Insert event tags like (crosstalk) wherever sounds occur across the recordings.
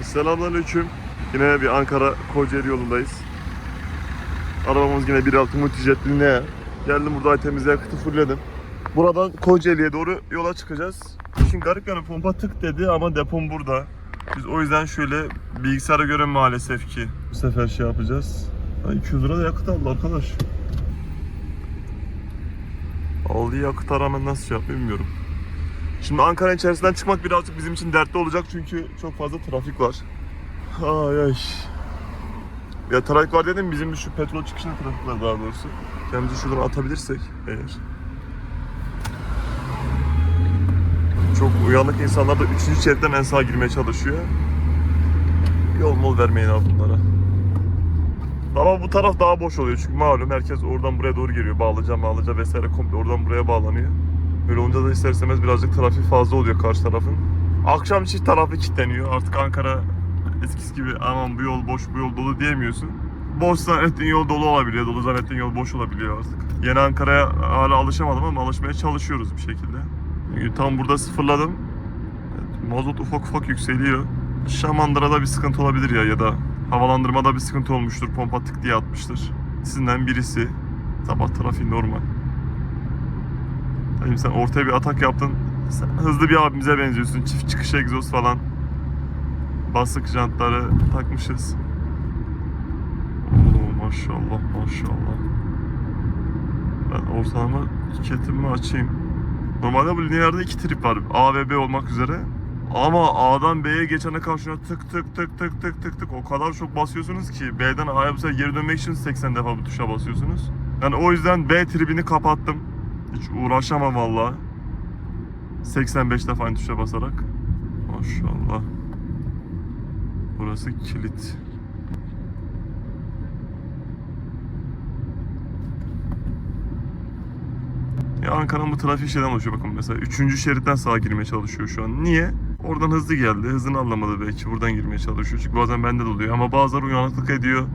Selamünaleyküm. Yine bir Ankara Kocaeli yolundayız. Arabamız yine 1.6 multijet ne? Geldim burada temizle yakıtı fullledim. Buradan Kocaeli'ye doğru yola çıkacağız. İşin garip yanı pompa tık dedi ama depom burada. Biz o yüzden şöyle bilgisayara göre maalesef ki bu sefer şey yapacağız. Ha, 200 lira da yakıt aldı arkadaş. Aldığı yakıta rağmen nasıl şey yapıyor bilmiyorum. Şimdi Ankara içerisinden çıkmak birazcık bizim için dertli olacak çünkü çok fazla trafik var. Ay ay. Ya trafik var dedim bizim şu petrol çıkışında trafik var daha doğrusu. Kendimizi şuradan atabilirsek eğer. Çok uyanık insanlar da 3. şeritten en sağa girmeye çalışıyor. Yol mol vermeyin abi. Ama bu taraf daha boş oluyor çünkü malum herkes oradan buraya doğru geliyor. Bağlıca bağlıca vesaire komple oradan buraya bağlanıyor. Böyle olunca da ister istemez birazcık trafik fazla oluyor karşı tarafın. Akşam çift tarafı kilitleniyor. Artık Ankara eskisi gibi aman bu yol boş bu yol dolu diyemiyorsun. Boş zannettiğin yol dolu olabiliyor. Dolu zannettiğin yol boş olabiliyor artık. Yeni Ankara'ya hala alışamadım ama alışmaya çalışıyoruz bir şekilde. Çünkü tam burada sıfırladım. Mazot ufak ufak yükseliyor. Şamandıra'da bir sıkıntı olabilir ya ya da havalandırmada bir sıkıntı olmuştur. Pompa tık diye atmıştır. Sizinden birisi. Sabah trafiği normal. Dayım sen ortaya bir atak yaptın. Sen hızlı bir abimize benziyorsun. Çift çıkış egzoz falan. Basık jantları takmışız. Oo, maşallah maşallah. Ben ortalama tüketimimi açayım. Normalde bu lineerde iki trip var. A ve B olmak üzere. Ama A'dan B'ye geçene kadar şuna tık tık tık tık tık tık tık o kadar çok basıyorsunuz ki B'den A'ya bu sefer geri dönmek için 80 defa bu tuşa basıyorsunuz. Yani o yüzden B tribini kapattım. Hiç uğraşamam valla. 85 defa aynı tuşa basarak. Maşallah. Burası kilit. Ya Ankara'nın bu trafiği şeyden oluşuyor bakın mesela 3. şeritten sağa girmeye çalışıyor şu an. Niye? Oradan hızlı geldi. Hızını anlamadı belki. Buradan girmeye çalışıyor. Çünkü bazen bende de oluyor. Ama bazıları uyanıklık ediyor.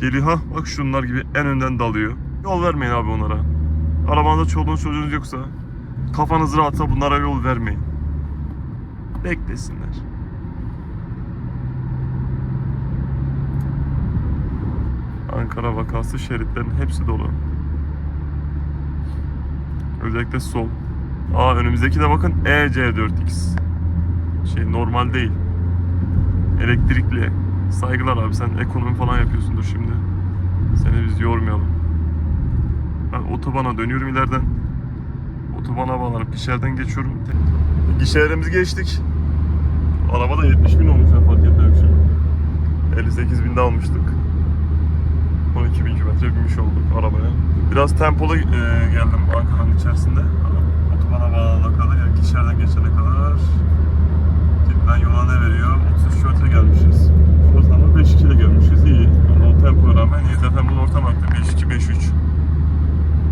Geliyor ha bak şunlar gibi en önden dalıyor. Yol vermeyin abi onlara. Arabanızda çoluğunuz çocuğunuz yoksa kafanız rahatsa bunlara yol vermeyin. Beklesinler. Ankara vakası şeritlerin hepsi dolu. Özellikle sol. Aa önümüzdeki de bakın E EC4X. Şey normal değil. Elektrikli. Saygılar abi sen ekonomi falan yapıyorsundur şimdi. Seni biz yormayalım. Ben otobana dönüyorum ileriden. Otobana bağlanıp gişerden geçiyorum. Gişelerimizi geçtik. Araba da 70 bin olmuş ben fark etmemişim. 58 binde almıştık. 12 bin kilometre binmiş olduk arabaya. Biraz tempolu e, geldim Ankara'nın içerisinde. Otobana bağlanana kadar, yani gişerden geçene kadar. Cidden yola ne veriyor? 33 kilometre gelmişiz. Ortalama 5 ile gelmişiz. İyi. Ama o tempoya rağmen iyi. Zaten bunun ortam aklı 5-2-5-3.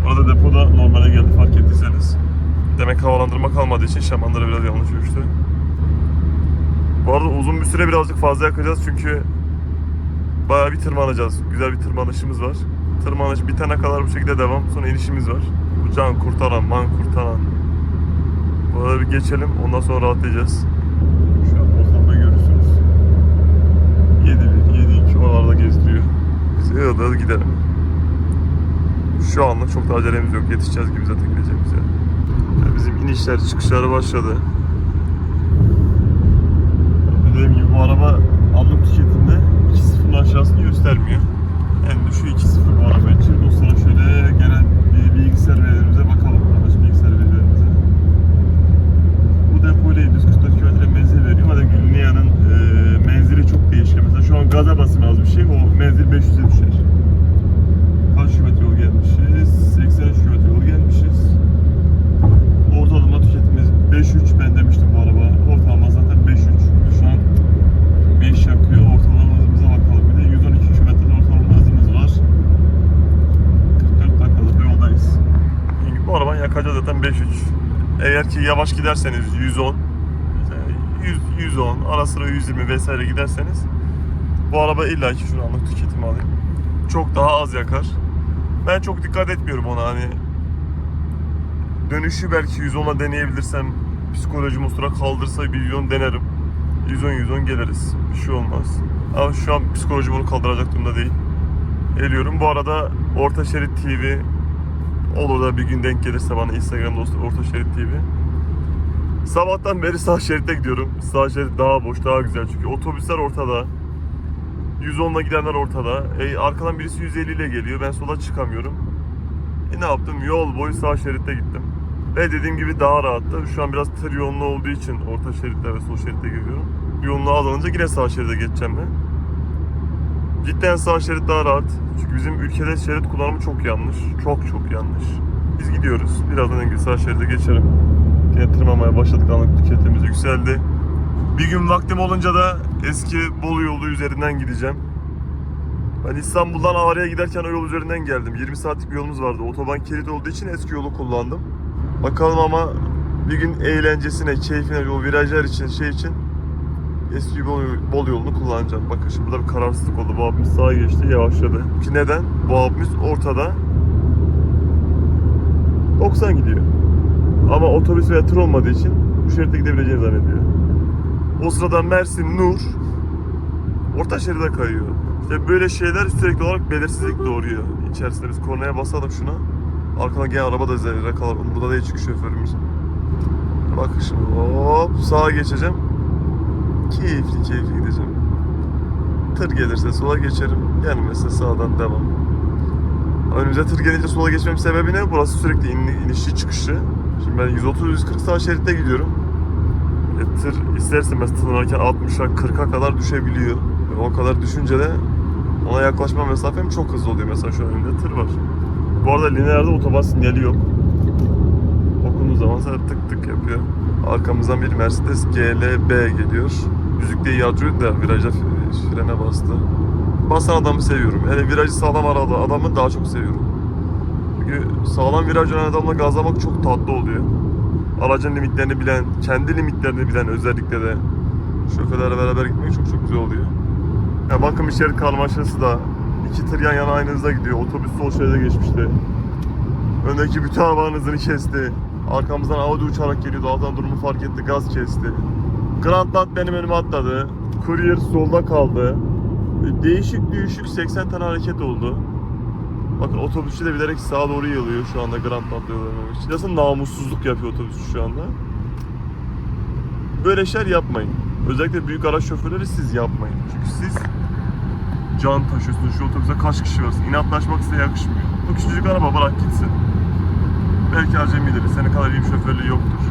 Orada depoda normale geldi fark ettiyseniz. Demek havalandırma kalmadığı için şamanları biraz yanlış uçtu. Bu arada uzun bir süre birazcık fazla yakacağız çünkü bayağı bir tırmanacağız. Güzel bir tırmanışımız var. Tırmanış bitene kadar bu şekilde devam. Sonra inişimiz var. Bu can kurtaran, man kurtaran. Buraları bir geçelim. Ondan sonra rahatlayacağız. Şu an ortamda görürsünüz. 7-1, 7-2 oralarda gezdiriyor. Biz hızlı gidelim. Şu anlık çok da acelemiz yok. Yetişeceğiz gibi zaten gideceğimiz yer. Yani bizim inişler çıkışları başladı. Dediğim gibi bu araba alım tüketimde 2.0'ın aşağısını göstermiyor. En düşüğü 2.0 bu araba için. Dostlara şöyle genel bir bilgisayar verilerimize bakalım. Araç bilgisayar verilerimize. Bu depoyla 744 km menzil veriyor. Ama Linea'nın e, menzili çok değişken. Mesela şu an gaza basın az bir şey. O menzil 500'e düşer. Kaç kilometre yol gelmişiz? 83 kilometre yol gelmişiz. Ortalama tüketimimiz 5.3 ben demiştim bu araba. Ortalama zaten 5.3. Şu an 5 yakıyor. Ortalama hızımıza bakalım. Bir de 112 kilometre ortalama hızımız var. 44 dakikalık bir yoldayız. Bu arabanın yakacağı zaten 5.3. Eğer ki yavaş giderseniz 110, mesela 100, 110, ara sıra 120 vesaire giderseniz bu araba illa ki şunu anlık tüketimi alayım. Çok daha az yakar. Ben çok dikkat etmiyorum ona hani dönüşü belki 110'a deneyebilirsem psikolojim o sıra kaldırsa bir 110 denerim. 110-110 geliriz. Bir şey olmaz. Ama şu an psikolojim onu kaldıracak durumda değil. Geliyorum. Bu arada Orta Şerit TV olur da bir gün denk gelirse bana Instagram dostu Orta Şerit TV. Sabahtan beri sağ şeritte gidiyorum. Sağ şerit daha boş, daha güzel çünkü otobüsler ortada. 110'la gidenler ortada. E, arkadan birisi 150 ile geliyor. Ben sola çıkamıyorum. E ne yaptım? Yol boyu sağ şeritte gittim. Ve dediğim gibi daha rahattı. Şu an biraz tır yoğunluğu olduğu için orta şeritte ve sol şeritte gidiyorum. Yoğunluğu azalınca yine sağ şeride geçeceğim ben. Cidden sağ şerit daha rahat. Çünkü bizim ülkede şerit kullanımı çok yanlış. Çok çok yanlış. Biz gidiyoruz. Birazdan en sağ şeride geçerim. Yine tırmamaya başladık. Anlık tüketimiz yükseldi. Bir gün vaktim olunca da eski Bolu yolu üzerinden gideceğim. Ben İstanbul'dan Ağrı'ya giderken o yol üzerinden geldim. 20 saatlik bir yolumuz vardı. Otoban kilit olduğu için eski yolu kullandım. Bakalım ama bir gün eğlencesine, keyfine, o virajlar için, şey için eski bol, bol yolunu kullanacağım. Bakın şimdi burada bir kararsızlık oldu. Bu abimiz sağa geçti, yavaşladı. Ki neden? Bu abimiz ortada 90 gidiyor. Ama otobüs veya tır olmadığı için bu şeritte gidebileceğini zannediyor. O sırada Mersin Nur orta şeride kayıyor. İşte böyle şeyler sürekli olarak belirsizlik doğuruyor. İçerisinde biz kornaya basalım şuna. Arkadan gelen araba da zerre kalır. Burada değil çünkü şoförümüz. Bak şimdi hop sağa geçeceğim. Keyifli keyifli gideceğim. Tır gelirse sola geçerim. Gelmezse sağdan devam. Önümüze tır gelince sola geçmem sebebi ne? Burası sürekli in, inişli çıkışlı. Şimdi ben 130-140 sağ şeritte gidiyorum. E, tır ister istemez tırmanırken 60'a 40'a kadar düşebiliyor. Ve o kadar düşünce de ona yaklaşma mesafem çok hızlı oluyor. Mesela şu an önümde tır var. Bu arada lineerde otoban sinyali yok. Okunduğu zaman sadece tık tık yapıyor. Arkamızdan bir Mercedes GLB geliyor. Diye yazıyor da viraja f- frene bastı. Basan adamı seviyorum. Hele virajı sağlam aradı adamı daha çok seviyorum. Çünkü sağlam viraj olan adamla gazlamak çok tatlı oluyor. Aracın limitlerini bilen, kendi limitlerini bilen özellikle de şoförlerle beraber gitmek çok çok güzel oluyor. Ya bakın bir şerit karmaşası da iki tır yan yana aynı hızda gidiyor. Otobüs sol şeride geçmişti. Öndeki bütün arabanın hızını kesti. Arkamızdan Audi uçarak geliyordu. Alttan durumu fark etti. Gaz kesti. Grandland benim önüme atladı. Courier solda kaldı. Değişik değişik 80 tane hareket oldu. Bakın otobüsçü de bilerek sağa doğru yığılıyor şu anda Grandland yollarına. için. Nasıl namussuzluk yapıyor otobüsçü şu anda. Böyle şeyler yapmayın. Özellikle büyük araç şoförleri siz yapmayın. Çünkü siz can taşıyorsunuz. Şu otobüste kaç kişi var? İnatlaşmak size yakışmıyor. Bu küçücük araba bırak gitsin. Belki acemidir. Senin kadar iyi bir şoförlüğü yoktur.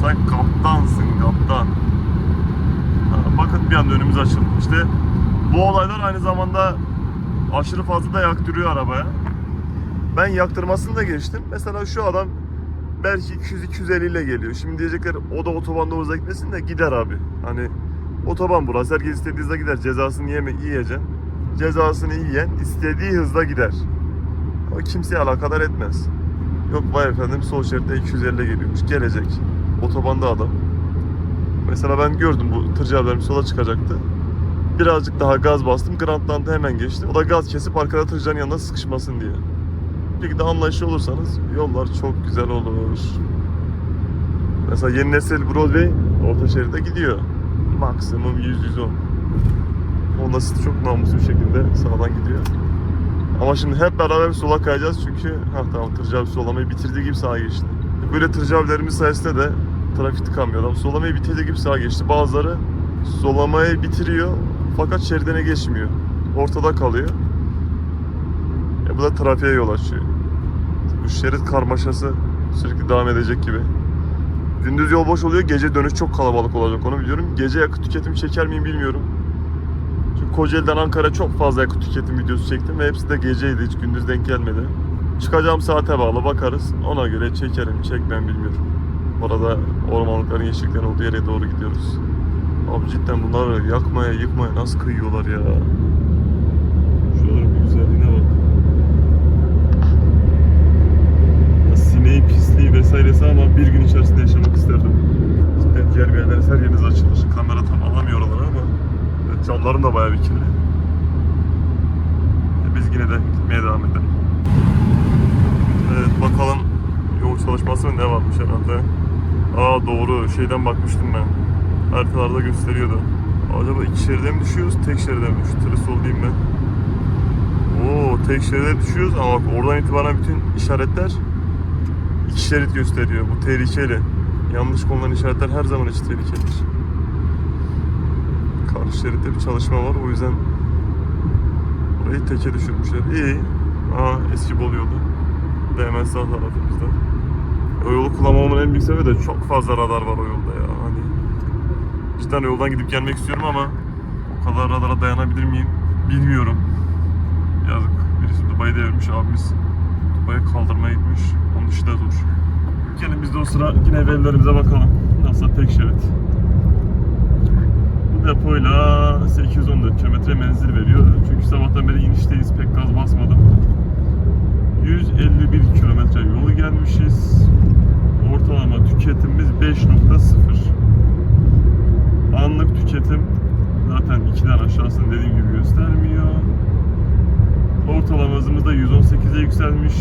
Sen kaptansın kaptan. Ha, bakın bir anda önümüz açıldı. İşte bu olaylar aynı zamanda aşırı fazla da yaktırıyor arabaya. Ben yaktırmasını da geçtim. Mesela şu adam belki 200-250 ile geliyor. Şimdi diyecekler o da otobanda hızla gitmesin de gider abi. Hani otoban burası. Herkes istediği hızla gider. Cezasını yeme, yiyeceksin. Cezasını yiyen istediği hızla gider. O kimseye alakadar etmez. Yok vay efendim sol şeritte 250 geliyormuş. Gelecek. Otobanda adam. Mesela ben gördüm bu tırcı sola çıkacaktı. Birazcık daha gaz bastım. Grandland'da hemen geçti. O da gaz kesip arkada tırcının yanına sıkışmasın diye. Bir de anlayışlı olursanız yollar çok güzel olur. Mesela yeni nesil Broadway orta şeride gidiyor. Maksimum 100-110. Honda City çok namuslu bir şekilde sağdan gidiyor. Ama şimdi hep beraber sola kayacağız çünkü ha tamam tırcı solamayı bitirdiği gibi sağa geçti. Böyle tırcı abilerimiz sayesinde de trafik tıkanmıyor. Adam solamayı bitirdiği gibi sağa geçti. Bazıları solamayı bitiriyor fakat şeridine geçmiyor. Ortada kalıyor. E bu da trafiğe yol açıyor. Bu şerit karmaşası sürekli devam edecek gibi. Gündüz yol boş oluyor, gece dönüş çok kalabalık olacak onu biliyorum. Gece yakıt tüketimi çeker miyim bilmiyorum. Çünkü Kocaeli'den Ankara çok fazla yakıt tüketim videosu çektim ve hepsi de geceydi, hiç gündüz denk gelmedi. Çıkacağım saate bağlı bakarız, ona göre çekerim, çekmem bilmiyorum. Orada ormanlıkların yeşilliklerin olduğu yere doğru gidiyoruz. Abi cidden bunları yakmaya, yıkmaya nasıl kıyıyorlar ya? Şuraların bir güzelliğine bak. Ya sineği, pisliği vesairesi ama bir gün içerisinde yaşamak isterdim. Cidden diğer bir yerleriniz her yeriniz açılır. Kamera tam alamıyor oraları ama evet, camlarım da bayağı bir kirli. E, Biz yine de gitmeye devam edelim. Evet bakalım yol çalışması mı ne varmış herhalde. Aa doğru şeyden bakmıştım ben. Haritalarda gösteriyordu. Acaba iki şeride mi düşüyoruz, tek şeride mi? Şu tırı sol diyeyim ben. Oo, tek şeride düşüyoruz ama bak oradan itibaren bütün işaretler iki şerit gösteriyor. Bu tehlikeli. Yanlış konulan işaretler her zaman için tehlikelidir. Karşı şeritte bir çalışma var. O yüzden burayı teke düşürmüşler. İyi. Aha eski Bolu yolu. Hemen sağ tarafımızda. O yolu kullanmamın en büyük sebebi de çok fazla radar var o yolda ya. Cidden yoldan gidip gelmek istiyorum ama o kadar radara dayanabilir miyim bilmiyorum. Yazık. Birisi Dubai'de devirmiş abimiz. Dubai'ye kaldırmaya gitmiş. Onun işi de zor. Gelin biz de o sıra yine evlerimize bakalım. Nasıl tek şerit. Bu depoyla 814 kilometre menzil veriyor. Çünkü sabahtan beri inişteyiz. Pek gaz basmadım. 151 kilometre yolu gelmişiz. Ortalama tüketimimiz 5.0. Anlık tüketim zaten 2'den aşağısını dediğim gibi göstermiyor. Ortalama hızımız da 118'e yükselmiş.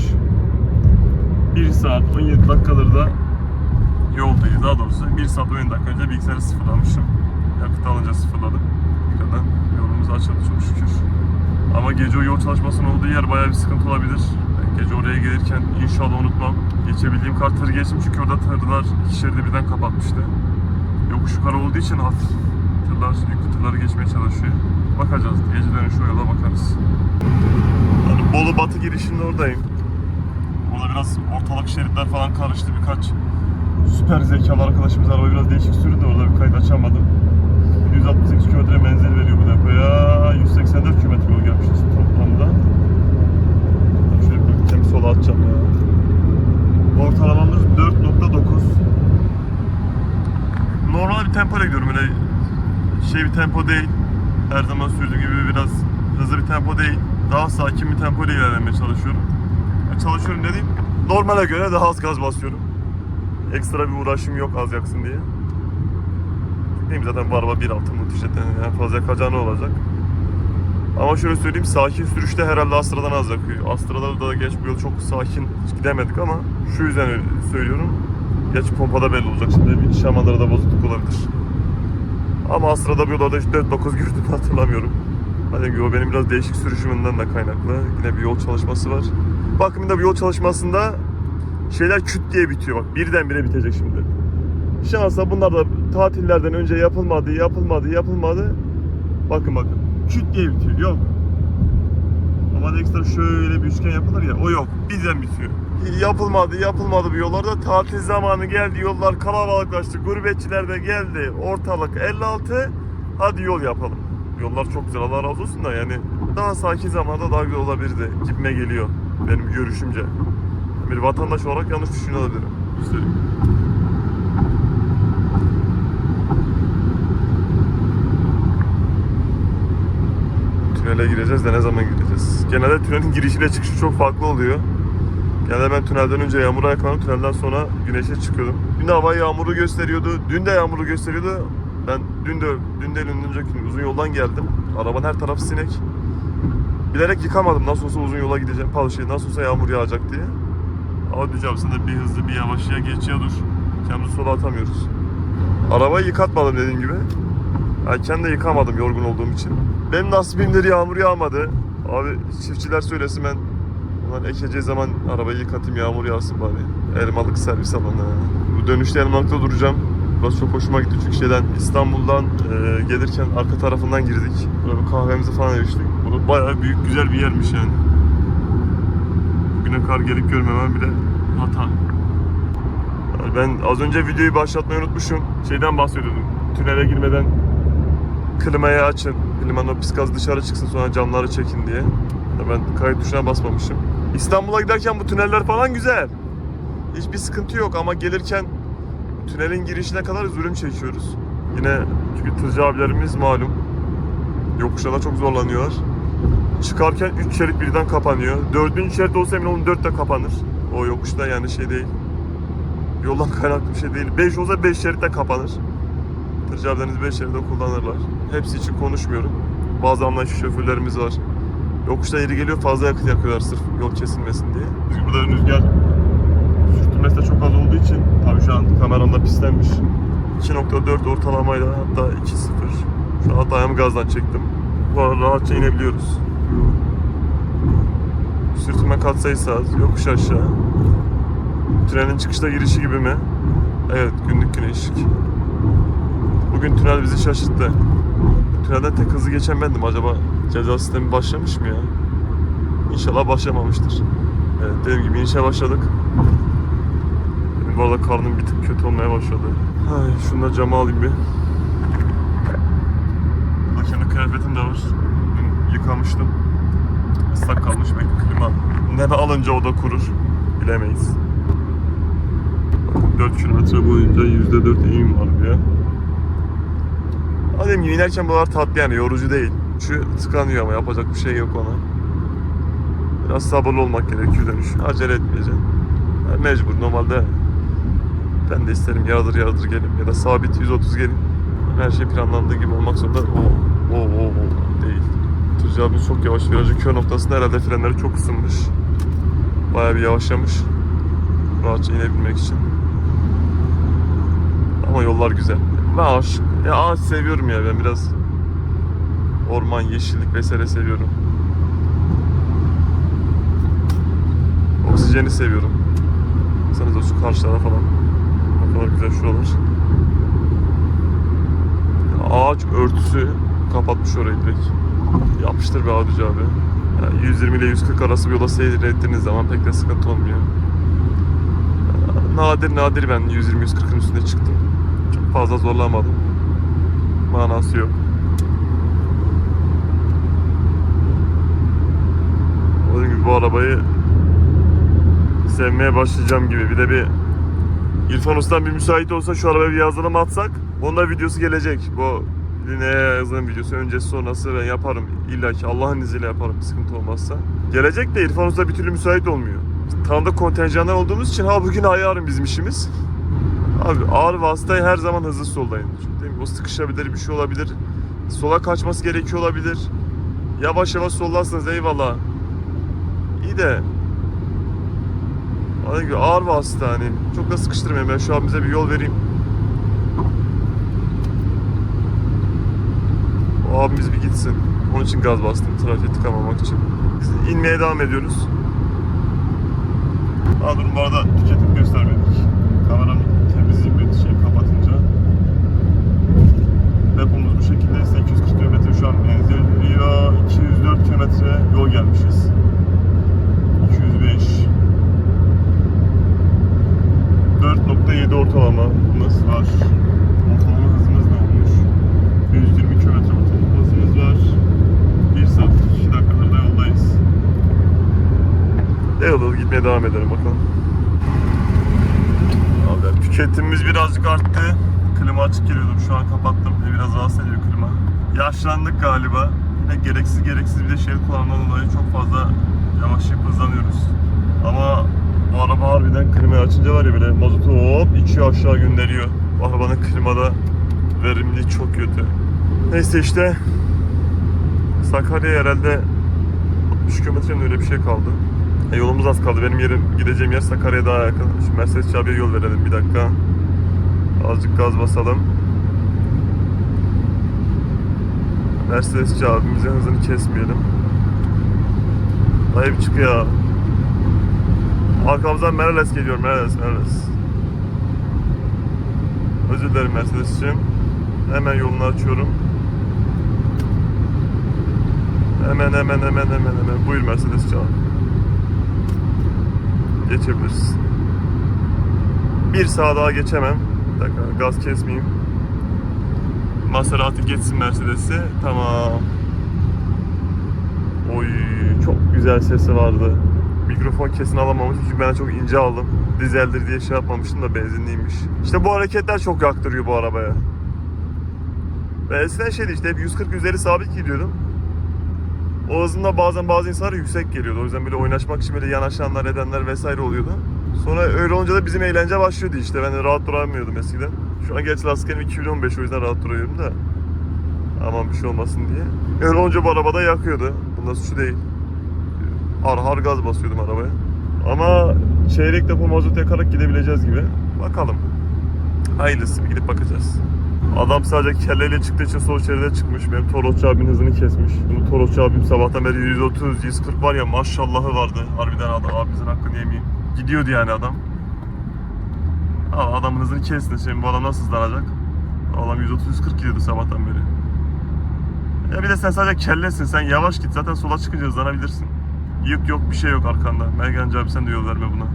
1 saat 17 dakikadır da yoldayız. Daha doğrusu 1 saat 17 dakika önce bilgisayarı sıfırlamışım. Yakıt alınca sıfırladım. Hakikaten yolumuz açıldı çok şükür. Ama gece o yol çalışmasının olduğu yer bayağı bir sıkıntı olabilir. Ben gece oraya gelirken inşallah unutmam. Geçebildiğim kar tırı geçtim çünkü orada tırlar iki şeridi birden kapatmıştı. Yokuş yukarı olduğu için hafif tırlar, yüklü tırları geçmeye çalışıyor. Bakacağız. Gece dönüşü o yola bakarız. Yani Bolu Batı girişinde oradayım. Burada biraz ortalık şeritler falan karıştı. Birkaç süper zekalı arkadaşımız araba biraz değişik sürdü. Orada bir kayıt açamadım. 168 kilometre menzil veriyor bu depoya. 184 kilometre yol gelmişiz toplamda. Şöyle bir bakayım sola atacağım ya. Ortalamamız 4.9. Normal bir tempoyla gidiyorum öyle şey bir tempo değil. Her zaman sürdüğüm gibi biraz hızlı bir tempo değil. Daha sakin bir tempoyla ilerlemeye çalışıyorum. Ya çalışıyorum dediğim normale göre daha az gaz basıyorum. Ekstra bir uğraşım yok az yaksın diye. Benim zaten bu araba 1.6 muhteşem en fazla yakacağı ne olacak? Ama şöyle söyleyeyim sakin sürüşte herhalde Astra'dan az yakıyor. Astra'da da geç bu yol çok sakin gidemedik ama şu yüzden söylüyorum. Geç pompada belli olacak şimdi bir şamanlara da bozukluk olabilir. Ama Astra'da bir yolda işte 4-9 gördüğümü hatırlamıyorum. Gibi o benim biraz değişik sürüşümünden de kaynaklı. Yine bir yol çalışması var. Bakımında bir yol çalışmasında şeyler küt diye bitiyor bak birdenbire bitecek şimdi. Şansa bunlar da tatillerden önce yapılmadı, yapılmadı, yapılmadı. Bakın bakın. Küt diye bitiyor. Yok. Normalde ekstra şöyle bir üçgen yapılır ya. O yok. Birden bitiyor. Yapılmadı, yapılmadı bu yollarda. Tatil zamanı geldi. Yollar kalabalıklaştı. Gurbetçiler de geldi. Ortalık 56. Hadi yol yapalım. Yollar çok güzel. Allah razı olsun da yani daha sakin zamanda daha güzel olabilirdi. Gitme geliyor. Benim görüşümce. Bir vatandaş olarak yanlış düşünüyor olabilirim. Üstelik. Tünele gireceğiz de ne zaman gireceğiz? Genelde tünelin girişiyle çıkışı çok farklı oluyor. Genelde ben tünelden önce yağmura yakalanıp tünelden sonra güneşe çıkıyordum. Dün de hava yağmuru gösteriyordu. Dün de yağmuru gösteriyordu. Ben dün de dün de ondan önceki gün uzun yoldan geldim. Arabanın her tarafı sinek. Bilerek yıkamadım. Nasıl olsa uzun yola gideceğim. Şey nasıl olsa yağmur yağacak diye. Ama diyeceğim sen de bir hızlı bir yavaş ya geç ya dur. Kendimizi sola atamıyoruz. Arabayı yıkatmadım dediğim gibi. Erken de yıkamadım yorgun olduğum için. Benim nasibimdir yağmur yağmadı. Abi çiftçiler söylesin ben Ulan ekeceği zaman arabayı yıkatayım yağmur yağsın bari. Elmalık servis alanı. Bu dönüşte Elmalık'ta duracağım. Burası çok hoşuma gitti çünkü şeyden İstanbul'dan e, gelirken arka tarafından girdik. Böyle bir kahvemizi falan içtik. Burası bayağı büyük güzel bir yermiş yani. Bugüne kar gelip görmemem bile hata. Yani ben az önce videoyu başlatmayı unutmuşum. Şeyden bahsediyordum. Tünele girmeden klimayı açın. Klimanın o pis gaz dışarı çıksın sonra camları çekin diye. Ben kayıt tuşuna basmamışım. İstanbul'a giderken bu tüneller falan güzel. Hiçbir sıkıntı yok ama gelirken tünelin girişine kadar zulüm çekiyoruz. Yine çünkü tırcı abilerimiz malum. Yokuşlarda çok zorlanıyorlar. Çıkarken 3 şerit birden kapanıyor. 4. şerit olsa emin olun 4 de kapanır. O yokuşta yani şey değil. Yoldan (laughs) kaynaklı bir şey değil. 5 olsa 5 şerit de kapanır. Tırcı abilerimiz 5 şeridi kullanırlar. Hepsi için konuşmuyorum. Bazı anlayışlı şoförlerimiz var. Yokuşta yeri geliyor fazla yakıt yakıyorlar sırf yol kesilmesin diye. Çünkü burada rüzgar sürtünmesi de çok az olduğu için tabii şu an kameramda pislenmiş. 2.4 ortalamayla hatta 2.0. Şu an hatta gazdan çektim. Bu arada rahatça inebiliyoruz. Sürtünme katsayısı az. Yokuş aşağı. Tünelin çıkışta girişi gibi mi? Evet günlük güneşlik. Bugün tünel bizi şaşırttı. Tünelden tek hızlı geçen bendim. Acaba ceza sistemi başlamış mı ya? İnşallah başlamamıştır. Evet dediğim gibi inişe başladık. Benim bu arada karnım bir tık kötü olmaya başladı. Ay, şunu da cama alayım bir. Kendi kıyafetim de var. Dün yıkamıştım. Islak kalmış belki klima. Neme alınca o da kurur. Bilemeyiz. Bakın 4 kilometre boyunca %4 eğim var diye. Adem gibi inerken buralar tatlı yani yorucu değil. Şu tıkanıyor ama yapacak bir şey yok ona. Biraz sabırlı olmak gerekiyor dönüş. Acele etmeyeceksin. Yani mecbur normalde ben de isterim yardır yardır gelin ya da sabit 130 gelin. Her şey planlandığı gibi olmak zorunda. O, o, o, o değil. Tırcı abimiz çok yavaş. Virajın kör noktasında herhalde frenleri çok ısınmış. Bayağı bir yavaşlamış. Rahatça inebilmek için. Ama yollar güzel. Ben ağaç, ya ağaç seviyorum ya ben biraz orman, yeşillik vesaire seviyorum. Oksijeni seviyorum. Baksanıza şu karşılara falan. Ne kadar güzel şuralar. Ağaç örtüsü kapatmış orayı direkt. Yapmıştır be Aducu abi. Yani 120 ile 140 arası bir yola seyrettiğiniz zaman pek de sıkıntı olmuyor. Nadir nadir ben 120-140'ın üstüne çıktım. Çok fazla zorlamadım. Manası yok. Dediğim gibi bu arabayı sevmeye başlayacağım gibi. Bir de bir İrfan Usta'm bir müsait olsa şu arabaya bir yazılım atsak onun da videosu gelecek. Bu Linea'ya yazılım videosu öncesi sonrası ben yaparım. İlla ki Allah'ın izniyle yaparım sıkıntı olmazsa. Gelecek de İrfan Usta bir türlü müsait olmuyor. Tanıdık kontenjanlar olduğumuz için ha bugün ayarım bizim işimiz. Abi ağır vasıtayı her zaman hızlı soldayın. Çünkü o sıkışabilir, bir şey olabilir. Sola kaçması gerekiyor olabilir. Yavaş yavaş sollarsanız eyvallah. İyi de Dediğim gibi ağır vasıta hani çok da sıkıştırmayayım ben şu an bize bir yol vereyim. O abimiz bir gitsin. Onun için gaz bastım trafiği tıkamamak için. Biz inmeye devam ediyoruz. Aa durun bu arada tüketim göstermedik. Kameramı temizleyeyim bir şey kapatınca. Depomuz bu şekilde 840 km şu an benziliyor. 204 km yol gelmişiz. 205 4.7 ortalamamız var. Ortalama hızımız ne olmuş? 120 km ortalama hızımız var. 1 saat 2 dakikadır da yoldayız. Gitmeye devam edelim bakalım. Abi tüketimimiz birazcık arttı. Klima açık geliyordum şu an kapattım. E, Biraz rahatsız ediyor klima. Yaşlandık galiba. Yine gereksiz gereksiz bir de şerit kullanımdan dolayı çok fazla yavaşlayıp hızlanıyoruz. Ama bu araba harbiden klimayı açınca var ya böyle mazotu hop içiyor aşağı gönderiyor. Bu arabanın klimada verimliliği çok kötü. Neyse işte Sakarya herhalde 60 kilometrenin öyle bir şey kaldı. E, yolumuz az kaldı. Benim yerim gideceğim yer Sakarya'ya daha yakın. Şimdi Mercedes abiye yol verelim bir dakika. Azıcık gaz basalım. Mercedes abimizin hızını kesmeyelim. Dayı çık ya. Arkamızdan Mercedes geliyor Mercedes Mercedes. Özür dilerim Mercedes'ciğim. Hemen yolunu açıyorum. Hemen hemen hemen hemen hemen. Buyur Mercedes abi. Geçebilirsin. Bir sağa daha geçemem. Bir dakika gaz kesmeyeyim. Maserati geçsin Mercedes'i. Tamam. Oy çok güzel sesi vardı. Mikrofon kesin alamamışım çünkü ben çok ince aldım. Dizeldir diye şey yapmamıştım da benzinliymiş. İşte bu hareketler çok yaktırıyor bu arabaya. Ve eskiden şeydi işte hep 140 üzeri sabit gidiyordum. O bazen bazı insanlar yüksek geliyordu. O yüzden böyle oynaşmak için böyle yanaşanlar edenler vesaire oluyordu. Sonra öyle olunca da bizim eğlence başlıyordu işte. Ben de rahat duramıyordum eskiden. Şu an gerçi lastiklerim 2015 o yüzden rahat duruyorum da. Aman bir şey olmasın diye. Öyle olunca bu arabada yakıyordu. Bunda suçu değil. Har har gaz basıyordum arabaya. Ama çeyrek depo mazot yakarak gidebileceğiz gibi. Bakalım. Hayırlısı bir gidip bakacağız. Adam sadece kelleyle çıktığı için sol şeride çıkmış. Benim Torosçu abimin hızını kesmiş. Bunu Torosçu abim sabahtan beri 130, 140 var ya maşallahı vardı. Harbiden adam abimizin hakkını yemeyeyim. Gidiyordu yani adam. Aa, adamın hızını kestin. Şimdi bu adam nasıl hızlanacak? Adam 130-140 gidiyordu sabahtan beri. Ya bir de sen sadece kellesin. Sen yavaş git. Zaten sola çıkınca hızlanabilirsin. Yık yok bir şey yok arkanda. Mergancı abi sen de yol verme buna.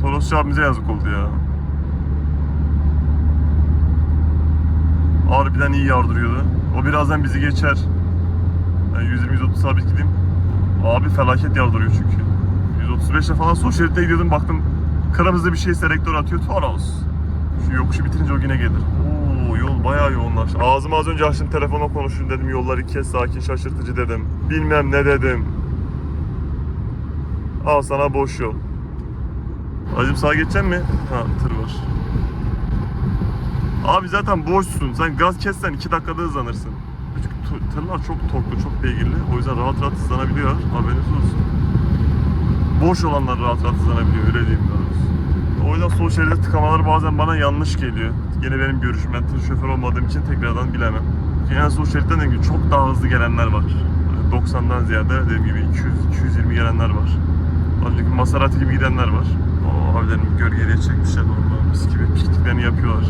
Torosçu abimize yazık oldu ya. Harbiden iyi yardırıyordu. O birazdan bizi geçer. Ben 120-130 sabit gideyim. Abi felaket yardırıyor çünkü. 135'le falan sol şeritte gidiyordum baktım kırmızı bir şey selektör atıyor Toros. Şu yokuşu bitirince o yine gelir. Oo yol bayağı yoğunlaştı. Ağzımı az önce açtım telefona konuşun dedim yolları kes sakin şaşırtıcı dedim. Bilmem ne dedim. Al sana boş yol. Acım sağa geçecek mi? Ha tır var. Abi zaten boşsun. Sen gaz kessen 2 dakikada hızlanırsın. Çünkü tırlar çok torklu, çok beygirli. O yüzden rahat rahat hızlanabiliyor. Haberiniz olsun. Boş olanlar rahat rahat hızlanabiliyor. Öyle diyeyim daha doğrusu. O yüzden sol şeride tıkamalar bazen bana yanlış geliyor. Yine benim görüşüm. Ben tır şoförü olmadığım için tekrardan bilemem. Yani sol şeritten gibi çok daha hızlı gelenler var. Böyle 90'dan ziyade dediğim gibi 200-220 gelenler var. Az önceki Maserati gibi gidenler var. O abilerim gölgeliğe çekmişler normal mis gibi pikniklerini yapıyorlar.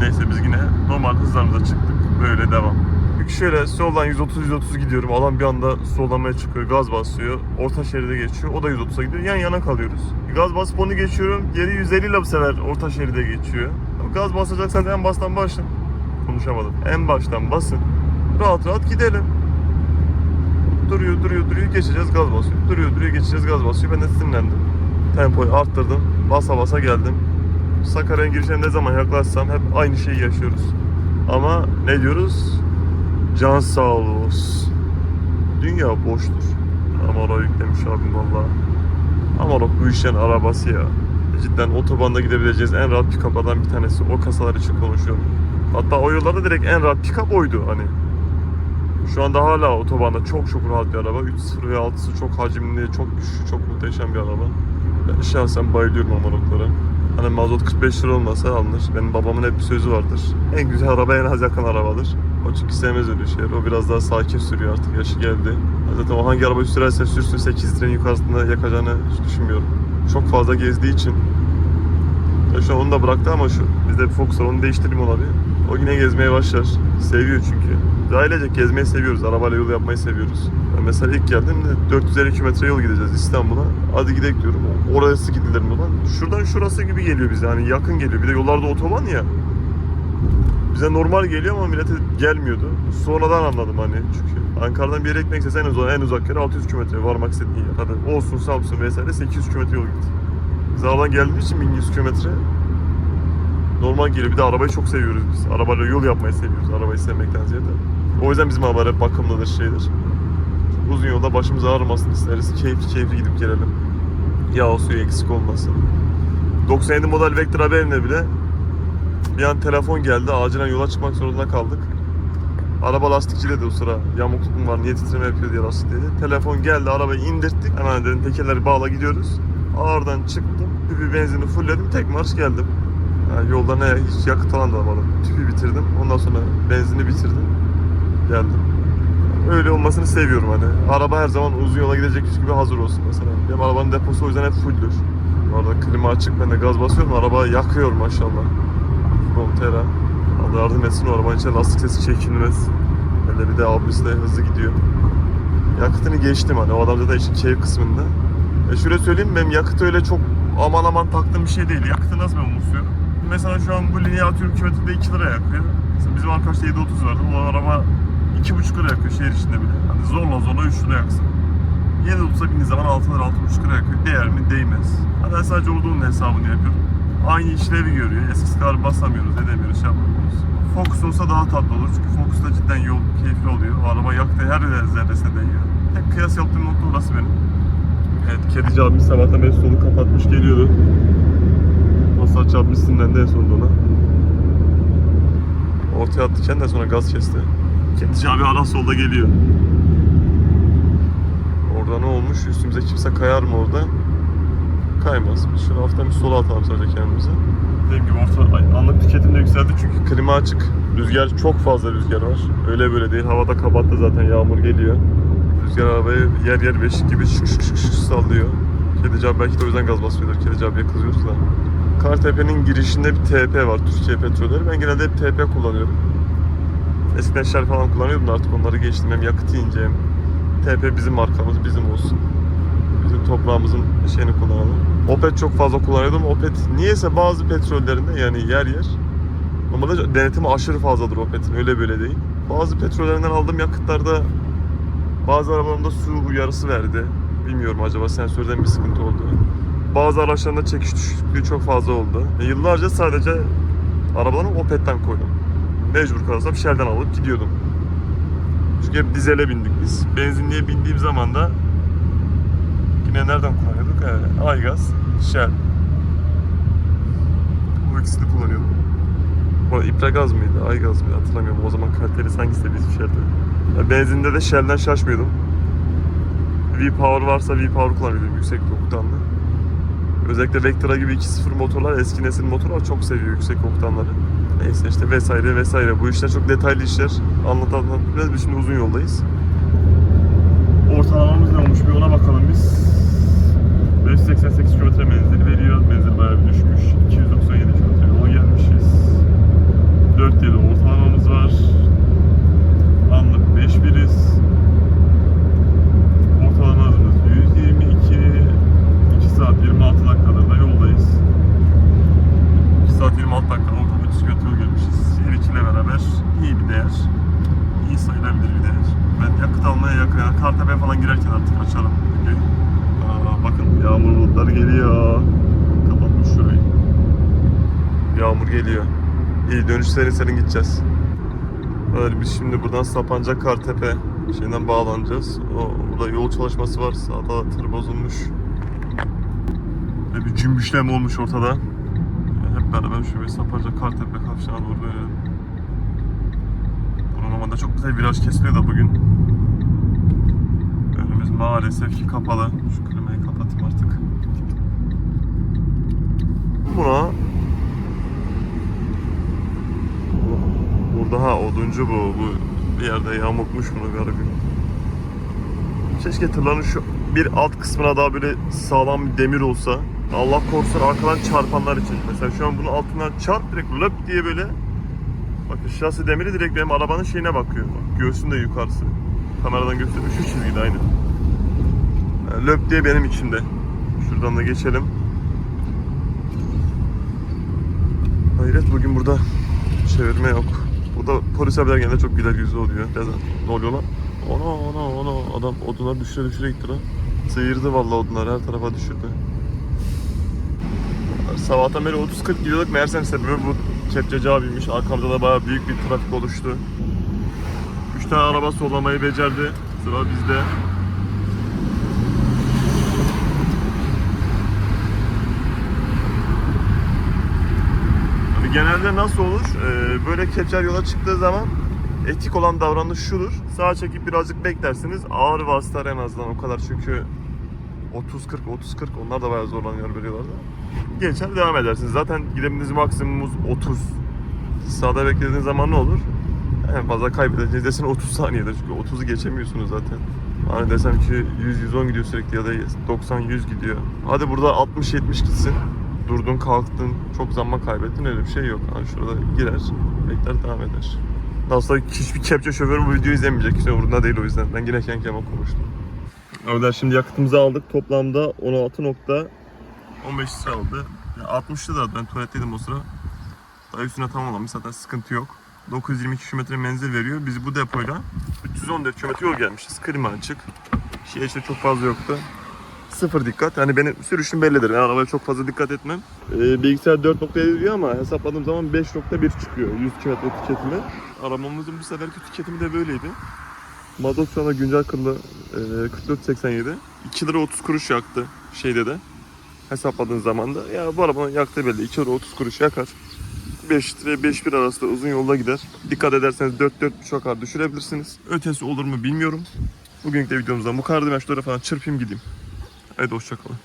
Neyse biz yine normal hızlarımıza çıktık. Böyle devam. Çünkü şöyle soldan 130-130 gidiyorum. Adam bir anda sollamaya çıkıyor. Gaz basıyor. Orta şeride geçiyor. O da 130'a gidiyor. Yan yana kalıyoruz. Gaz basıp onu geçiyorum. Geri 150 ile bu sefer orta şeride geçiyor. Gaz basacaksan en baştan başla. Konuşamadım. En baştan basın. Rahat rahat gidelim. Duruyor, duruyor, duruyor. Geçeceğiz gaz basıyor. Duruyor, duruyor. Geçeceğiz gaz basıyor. Ben de sinirlendim. Tempoyu arttırdım. Basa basa geldim. Sakarya'nın girişine ne zaman yaklaşsam hep aynı şeyi yaşıyoruz. Ama ne diyoruz? Can sağ olsun. Dünya boştur. Amaro yüklemiş abim valla. Amarok bu işlerin arabası ya. Cidden otobanda gidebileceğiz en rahat pick-up'lardan bir tanesi. O kasalar için konuşuyorum. Hatta o yollarda direkt en rahat pick-up oydu hani. Şu anda hala otobanda çok çok rahat bir araba. 3.0 ve 6'sı çok hacimli, çok güçlü, çok muhteşem bir araba. Ben şahsen bayılıyorum Amarok'lara. Hani mazot 45 lira olmasa alınır. Benim babamın hep bir sözü vardır. En güzel araba en az yakan arabadır. O çünkü sevmez öyle şeyler. O biraz daha sakin sürüyor artık yaşı geldi. Zaten o hangi arabayı sürerse sürsün 8 litrenin yukarısında yakacağını düşünmüyorum. Çok fazla gezdiği için. Ya şu an onu da bıraktı ama şu bizde bir Focus var onu değiştireyim ona bir. O yine gezmeye başlar. Seviyor çünkü. Biz ailecek gezmeyi seviyoruz. Arabayla yol yapmayı seviyoruz. Mesela ilk geldiğimde 450 kilometre yol gideceğiz İstanbul'a. Hadi gidelim diyorum. Orası gidilir mi lan? Şuradan şurası gibi geliyor bize. Hani yakın geliyor. Bir de yollarda otoban ya. Bize normal geliyor ama millete gelmiyordu. Sonradan anladım hani çünkü. Ankara'dan bir yere gitmek istesen en uzak, en uzak yere 600 kilometre varmak istediğin yer. Hadi olsun Samsun vesaire 800 kilometre yol git. Biz arabadan geldiğimiz için 1100 kilometre normal geliyor. Bir de arabayı çok seviyoruz biz. Arabayla yol yapmayı seviyoruz. Arabayı sevmekten ziyade. O yüzden bizim arabalar hep bakımlıdır şeydir. Uzun yolda başımız ağrımasın isteriz. Keyifli keyifli gidip gelelim. Yağ suyu eksik olmasın. 97 model Vectra haberinde bile bir an telefon geldi. Acilen yola çıkmak zorunda kaldık. Araba lastikçi dedi o sıra. Yamukluk mu var, niye titreme yapıyor diye lastik dedi. Telefon geldi, arabayı indirttik. Hemen dedim tekerleri bağla gidiyoruz. Ağırdan çıktım. Tüpü benzini fullledim. Tek marş geldim. Yani yolda ne hiç yakıt falan da almadım. Tüpü bitirdim. Ondan sonra benzini bitirdim. Geldim. Öyle olmasını seviyorum hani. Araba her zaman uzun yola gidecekmiş gibi hazır olsun mesela. Benim arabanın deposu o yüzden hep fulldür. Bu arada klima açık ben de gaz basıyorum. Araba yakıyor maşallah. Frontera. Allah yardım etsin o arabanın içinde lastik sesi çekilmez. Hele bir de abisi de hızlı gidiyor. Yakıtını geçtim hani o adamda da işin keyif kısmında. E şöyle söyleyeyim benim yakıt öyle çok aman aman taktığım bir şey değil. Yakıtı nasıl ben umursuyorum? Mesela şu an bu lineye atıyorum kilometrede 2 lira yakıyor. Mesela bizim arkadaşta 7.30 vardı. O araba 2.5 lira yakıyor şehir içinde bile. Hani zorla zorla 3 lira yaksın. 7.30'a bindiği zaman 6 lira 6.5 lira yakıyor. Değer mi? Değmez. Hani ben sadece olduğunun hesabını yapıyorum. Aynı işlevi görüyor. Eskisi kadar basamıyoruz, edemiyoruz, şey yapamıyoruz. Focus olsa daha tatlı olur. Çünkü Focus'ta cidden yol keyifli oluyor. O araba yaktığı her zerresine değiyor. Tek kıyas yaptığım nokta orası benim. Evet, Kedici abimiz sabahtan beri solu kapatmış geliyordu. Passat çarpmış sinirlendi en sonunda ona. Ortaya attıkken de sonra gaz kesti. Abi ara solda geliyor. Orada ne olmuş? Üstümüze kimse kayar mı orada? kaymaz. Biz şöyle hafiften bir sola atalım sadece kendimizi. Dediğim gibi orta anlık tüketim de yükseldi çünkü klima açık. Rüzgar çok fazla rüzgar var. Öyle böyle değil. Havada kapattı zaten yağmur geliyor. Rüzgar arabayı yer yer beşik gibi şık şık şık şık sallıyor. Kedici abi belki de o yüzden gaz basmıyordur. Kedici abiye kızıyoruz da. Kartepe'nin girişinde bir TP var. Türkiye Petrolleri. Ben genelde hep TP kullanıyorum. Eskiden Shell falan kullanıyordum artık onları geçtim. Hem yakıt yiyince hem TP bizim markamız, bizim olsun. Bizim toprağımızın şeyini kullanalım. Opet çok fazla kullanıyordum. Opet niyeyse bazı petrollerinde yani yer yer Normalde denetimi aşırı fazladır Opet'in öyle böyle değil. Bazı petrollerinden aldığım yakıtlarda bazı arabalarımda su uyarısı verdi. Bilmiyorum acaba sensörden bir sıkıntı oldu. Bazı araçlarında çekiş düşüklüğü çok fazla oldu. E, yıllarca sadece arabalarımı Opet'ten koydum. Mecbur kalırsam Shell'den alıp gidiyordum. Çünkü hep dizele bindik biz. Benzinliğe bindiğim zaman da yine nereden kullanıyorduk? He, Aygaz, Shell. Bu ikisini kullanıyordum. Bu İpragaz mıydı, Aygaz mıydı hatırlamıyorum. O zaman kaliteli hangisi bizim Shell'de. Ya benzinde de Shell'den şaşmıyordum. V-Power varsa V-Power kullanıyordum yüksek oktanlı. Özellikle Vectra gibi 2.0 motorlar, eski nesil motorlar çok seviyor yüksek oktanları. Neyse işte vesaire vesaire. Bu işler çok detaylı işler. Anlat anlat. Biraz biz şimdi uzun yoldayız. Ortalamamız ne olmuş bir ona bakalım biz. 588 km menzil veriyor. Menzil bayağı bir düşmüş. 297 km yola gelmişiz. 4.7 ortalamamız var. Anlık 5.1'iz. Ortalama hızımız 122. 2 saat 26 dakikadır da yoldayız. 2 saat 26 dakika ortalama 300 km yol gelmişiz. Her ikiyle beraber iyi bir değer. İyi sayılabilir bir değer. Ben yakıt almaya yakın, yani Kartepe'ye falan girerken artık videoyu. Aa, bakın yağmur bulutları geliyor. Kapatmış şurayı. Yağmur geliyor. İyi dönüş serin serin gideceğiz. Böyle biz şimdi buradan Sapanca Kartepe şeyinden bağlanacağız. O burada yol çalışması var. Sağda tır bozulmuş. Ve bir cümbüşlem olmuş ortada. Hep beraber şöyle Sapanca Kartepe kavşağına doğru dönelim. Bunun normalde çok güzel viraj kesiliyor da bugün. Önümüz maalesef ki kapalı. Şu klimayı kapatayım artık. Buna Burada ha oduncu bu. Bu bir yerde yamukmuş bunu garibim. Keşke tırların şu bir alt kısmına daha böyle sağlam bir demir olsa. Allah korusun arkadan çarpanlar için. Mesela şu an bunun altından çarp direkt löp diye böyle. Bakın şasi demiri direkt benim arabanın şeyine bakıyor. Bak, göğsün de yukarısı. Kameradan göstermiş şu çizgide aynı. Yani löp diye benim içimde. Şuradan da geçelim. Hayret bugün burada çevirme yok. Burada polis abiler genelde çok güler yüzlü oluyor. Biraz ne oluyor lan? Ona ona ona adam odunları düşüre düşüre gitti lan. Sıyırdı vallahi odunları her tarafa düşürdü. Sabahtan beri 30-40 gidiyorduk meğersem sebebi bu kepçeci abiymiş. Arkamda da bayağı büyük bir trafik oluştu. 3 tane araba sollamayı becerdi. Sıra bizde. Genelde nasıl olur? Ee, böyle kepçer yola çıktığı zaman etik olan davranış şudur. Sağa çekip birazcık beklersiniz. Ağır vasıtalar en azından o kadar çünkü 30-40, 30-40 onlar da bayağı zorlanıyor böyle yollarda. Geçer devam edersiniz. Zaten gidebildiğiniz maksimumumuz 30. Sağda beklediğiniz zaman ne olur? En fazla kaybedeceğiniz desin 30 saniyedir çünkü 30'u geçemiyorsunuz zaten. Hani desem ki 100-110 gidiyor sürekli ya da 90-100 gidiyor. Hadi burada 60-70 gitsin. Durdun kalktın çok zaman kaybettin öyle bir şey yok. Hani şurada girer bekler devam eder. Aslında hiçbir kepçe şoförü bu videoyu izlemeyecek. İşte umurunda değil o yüzden. Ben kendi kendime konuştum. Öder şimdi yakıtımızı aldık. Toplamda 16.15 lira oldu. Ya 60'tı da ben tuvaletteydim o sıra. Daha üstüne tamamlamış zaten sıkıntı yok. 922 km menzil veriyor. Biz bu depoyla 314 km yol gelmişiz. Klima açık. Şey işte çok fazla yoktu. Sıfır dikkat. Yani benim sürüşüm bellidir. Ben arabaya çok fazla dikkat etmem. Ee, bilgisayar 4.7 diyor ama hesapladığım zaman 5.1 çıkıyor 100 km tüketimi. Arabamızın bu seferki tüketimi de böyleydi. Mazot şu anda güncel kıllı e, 44.87. 2 lira 30 kuruş yaktı şeyde de. Hesapladığın zaman da ya bu arabanın yaktığı belli 2 lira 30 kuruş yakar. 5 litre 5 bir arasında uzun yolda gider. Dikkat ederseniz 4-4.5'a kadar düşürebilirsiniz. Ötesi olur mu bilmiyorum. Bugünkü de videomuzdan bu kadardı. Ben falan çırpayım gideyim. Haydi hoşçakalın.